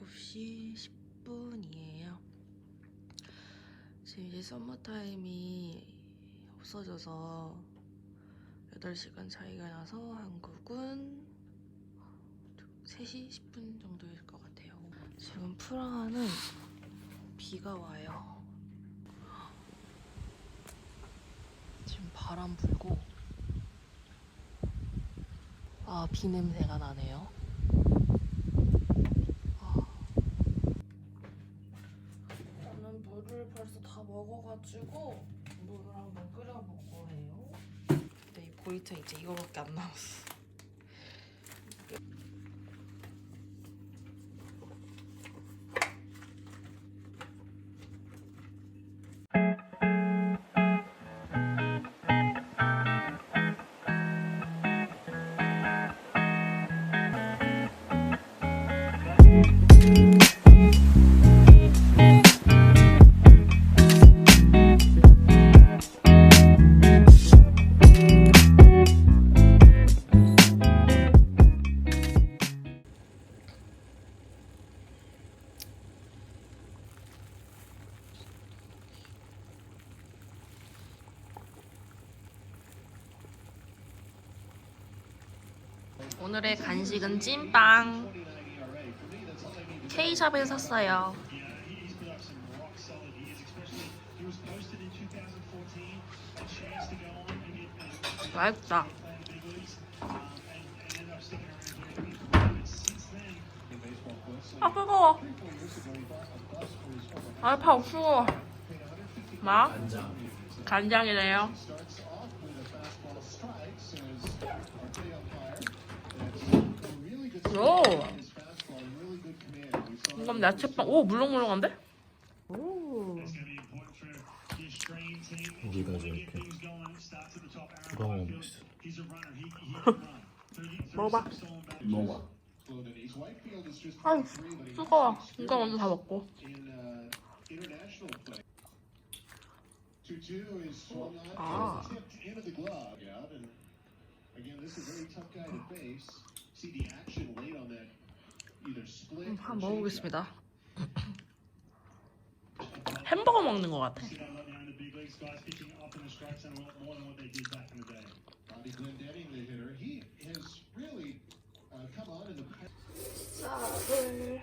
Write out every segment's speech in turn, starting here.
7시 10분이에요. 지금 이제 썸머타임이 없어져서 8시간 차이가 나서 한국은 3시 10분 정도일 것 같아요. 지금 프라하는 비가 와요. 지금 바람 불고 아, 비 냄새가 나네요. 아. 저는 물을 벌써 다 먹어가지고 물을 한번 끓여보고 해요. 근데 이 보이트 이제 이거밖에 안 남았어. 오늘의 간식은 찐빵. K샵에서 샀어요. 맛있다. 아 뜨거워. 아파 없어. 막 간장이래요. 오. 이건 야채빵. 오 물렁물렁한데? 오. 여기가 이렇게 돌아오고 있어. 먹어봐. 먹어봐. 아유 뜨거워. 이거 먼저 다 먹고. 아. 음, 한번 먹어보겠습니다. 햄버거 먹는 것 같아. 쌀을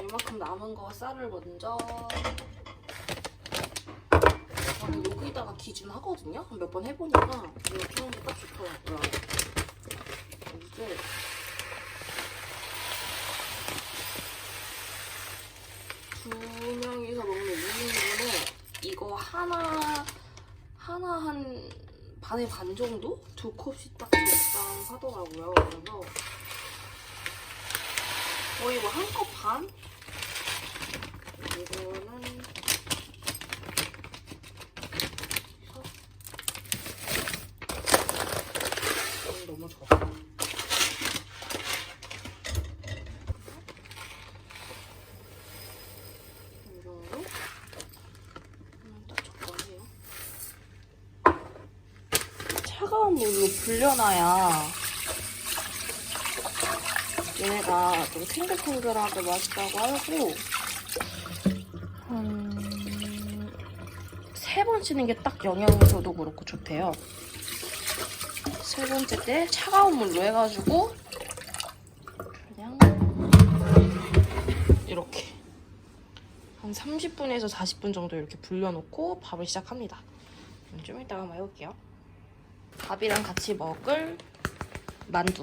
이만큼 남은 거 쌀을 먼저 저는 여기다가 기준하거든요. 몇 번 해보니까 이렇게 하는 게 딱 좋더라고요. 이게 두 명이서 먹는 2인분에 이거 하나 하나 한 반의 반 정도? 두 컵씩 딱 적당하더라고요. 그래서 거의 뭐 한 컵 반? 이거는 좀 너무 적어. 이 정도? 음, 딱 적당해요. 차가운 물로 불려놔야 얘네가 좀 탱글탱글하게 맛있다고 하고 한... 세 번 치는 게 딱 영양소도 그렇고 좋대요. 세 번째 때 차가운 물로 해가지고 그냥 이렇게 한 30분에서 40분 정도 이렇게 불려놓고 밥을 시작합니다. 좀 이따가 한번 해볼게요. 밥이랑 같이 먹을 만두.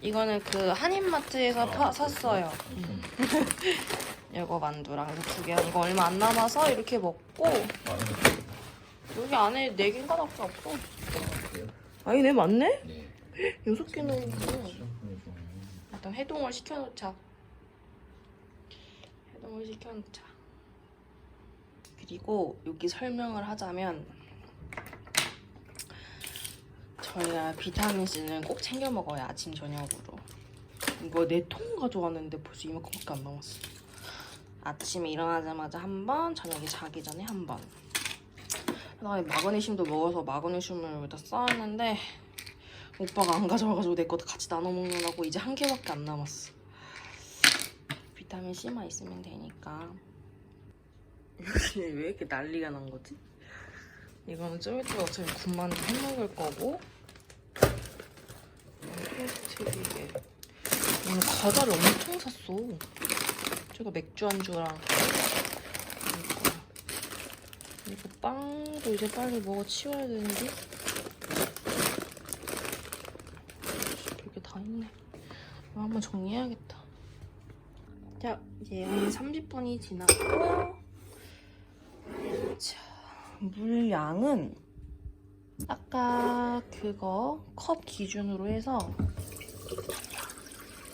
이거는 그 한인마트에서 파- 샀어요. 음. 이거 만두랑 이거 두 개. 이거 얼마 안 남아서 이렇게 먹고 여기 안에 네 개인가 밖에 없어. 아니 네 맞네? 네. 여섯 개는 있구나. 일단 해동을 시켜놓자. 해동을 시켜놓자. 그리고 여기 설명을 하자면 저희가 비타민 C는 꼭 챙겨 먹어요 아침 저녁으로. 이거 네 통 가져왔는데 벌써 이만큼밖에 안 남았어. 아침에 일어나자마자 한 번, 저녁에 자기 전에 한 번. 그다음에 마그네슘도 먹어서 마그네슘을 여기다 쌓았는데 오빠가 안 가져와가지고 내 것도 같이 나눠 먹느라고 이제 한 개밖에 안 남았어. 비타민 C만 있으면 되니까. 왜 이렇게 난리가 난 거지? 이거는 좀 이따가 어차피 군만두 해 먹을 거고. 이게 오늘 과자를 엄청 샀어. 제가 맥주 안주랑 이거 빵도 이제 빨리 먹어 치워야 되는데. 이게 다 있네. 한번 정리해야겠다. 자, 이제 30분이 지났고, 자, 물량은 아까 그거 컵 기준으로 해서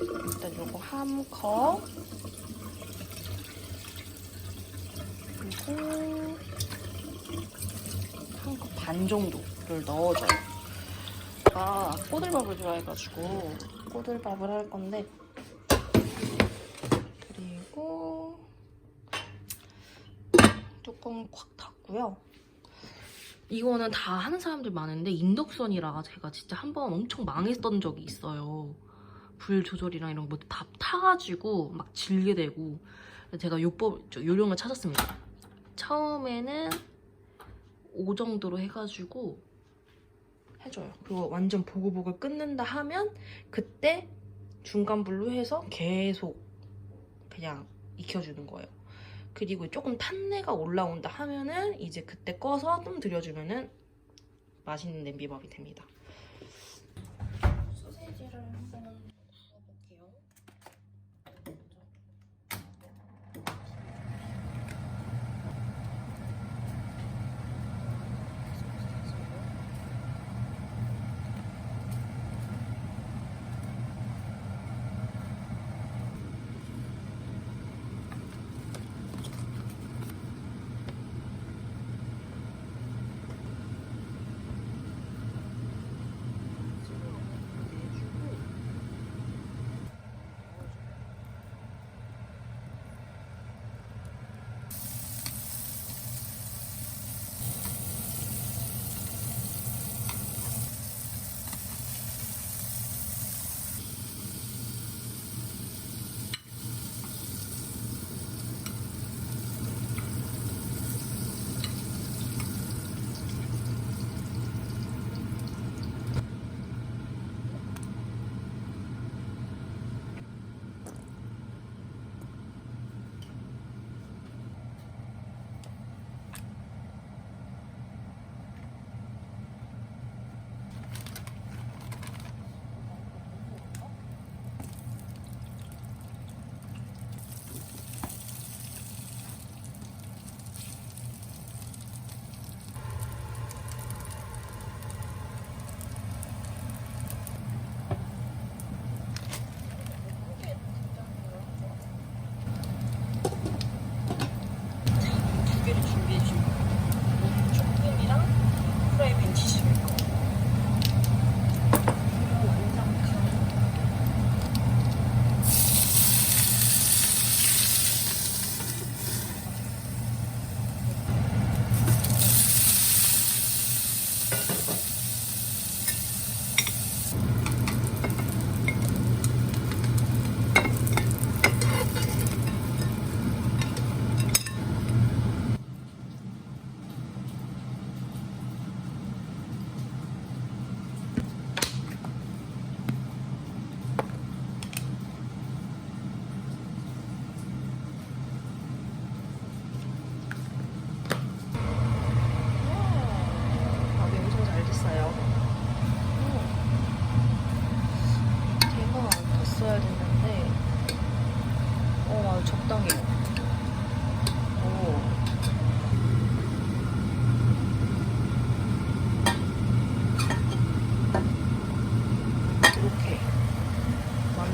일단 요거 한 컵, 그리고 한 컵 반 정도를 넣어줘요. 아, 꼬들밥을 좋아해가지고 꼬들밥을 할 건데 그리고 뚜껑 콱 닫고요. 이거는 다 하는 사람들 많은데 인덕션이라 제가 진짜 한 번 엄청 망했던 적이 있어요. 불 조절이랑 이런 거 다 타가지고 막 질게 되고 제가 요법 저 요령을 찾았습니다. 처음에는 5 정도로 해가지고 해줘요. 그리고 완전 보글보글 끓는다 하면 그때 중간 불로 해서 계속 그냥 익혀주는 거예요. 그리고 조금 탄내가 올라온다 하면은 이제 그때 꺼서 좀 들여주면은 맛있는 냄비밥이 됩니다. 소세지를 한번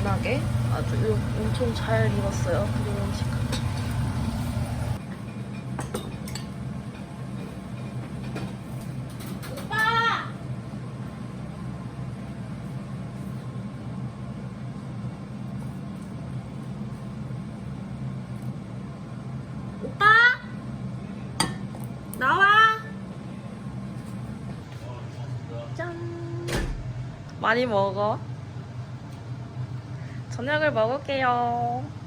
맛나게 아주 요- 엄청 잘 익었어요. 그리고 음식. 많이 먹어. 저녁을 먹을게요.